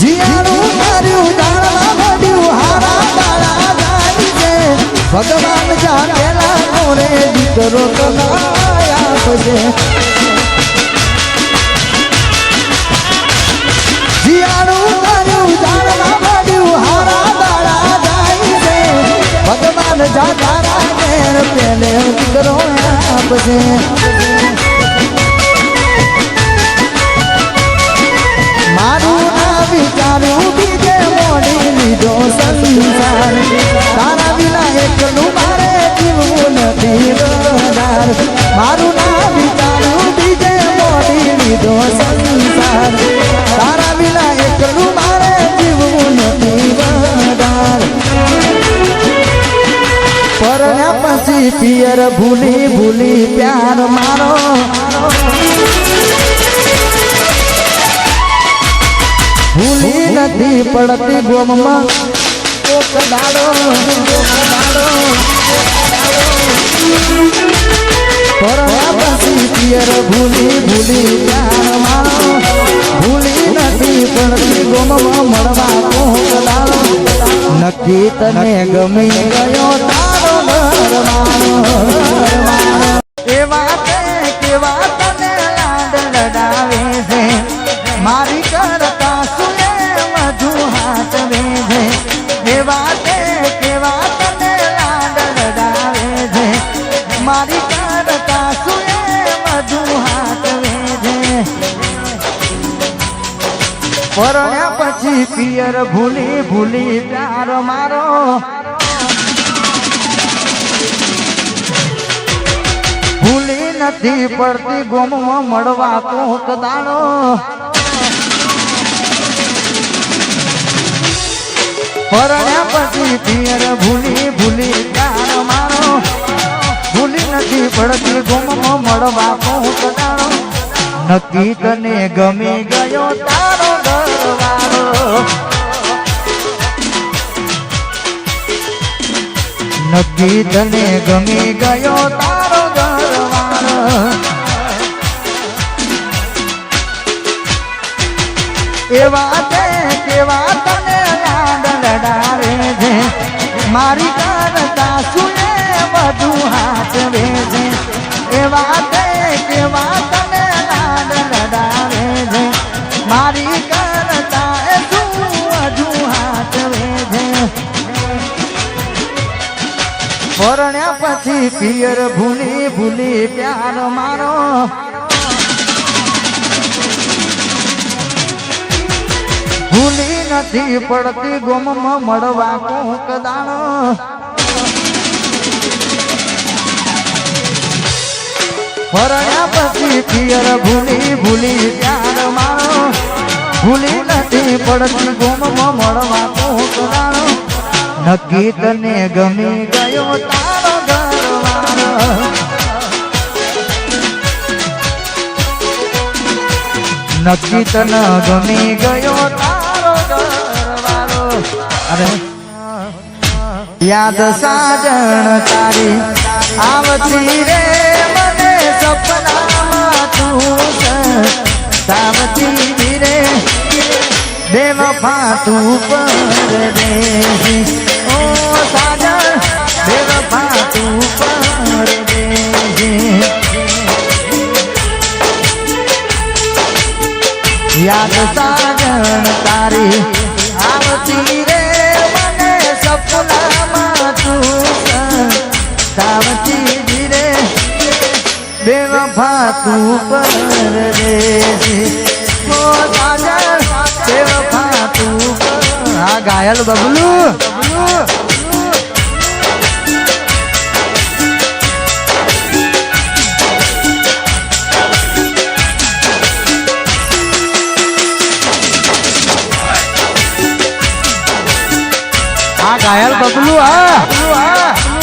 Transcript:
જીયાનું માર્યું દાણા મળ્યું હારા જાય છે. ભગવાન જાગેલા ભગવાન દીકરો આપશે. પછી પિયર ભૂલી ભૂલી પ્યાર મારો. ભૂલી નથી પડતી ગોમમાં. ભૂલી ભૂલી ભૂલી નથી પડતી ગોમમાં મળવા કોક નક્કી તને ગમી ગયો મારી કરતા સુએ મધુ હાથ વેધે. એવા તે કેવા તને લાડ લડાવે છે. મારી કરતા સુએ મધુ હાથ વેધે. પરણ્યા પછી પિયર ભૂલી ભૂલી પ્યાર મારો. નથી પડતી ગુમવા મળવા કોક દાડો પરણ્યા પછી પિયર ભૂલી ભૂલી પ્યાર મારો. ભૂલી નથી પડતી ગોમમાં મળવા કોક દાડો નક્કી તને ગમી ગયો તારો દરવારો. નક્કી તને ગમી ગયો તારો એવા તે કેવા તને લાડ લડાવે છે. મારી કરતા સુને પછી પિયર ભૂલી ભૂલી પ્યાર મારો. ભૂલી નથી પડતી ગોમમાં મળવા કોક દાણો. પછી પિયર ભૂલી ભૂલી પ્યાર મારો. ભૂલી નથી પડતી ગોમમાં મળવા નક્કી તને ગમી ગયો તારો નક્કી તને ગમી ગયો તારો અરે. યાદ સાજણ તારી આવતી રે મને સપનામાં તું. સાવતી રે. પર તું પરદેશી ઓ સાજણ બેવફા તું પરદેશી યાદ સાજણ તારી આવતી રે મને સપનામાં તું છે. સાવતી રે બેવફા તું પરદેશી ઓ સાજણ બેવફા તું પર આ ઘાયલ બબલુ આ ઘાયલ બબલું હા.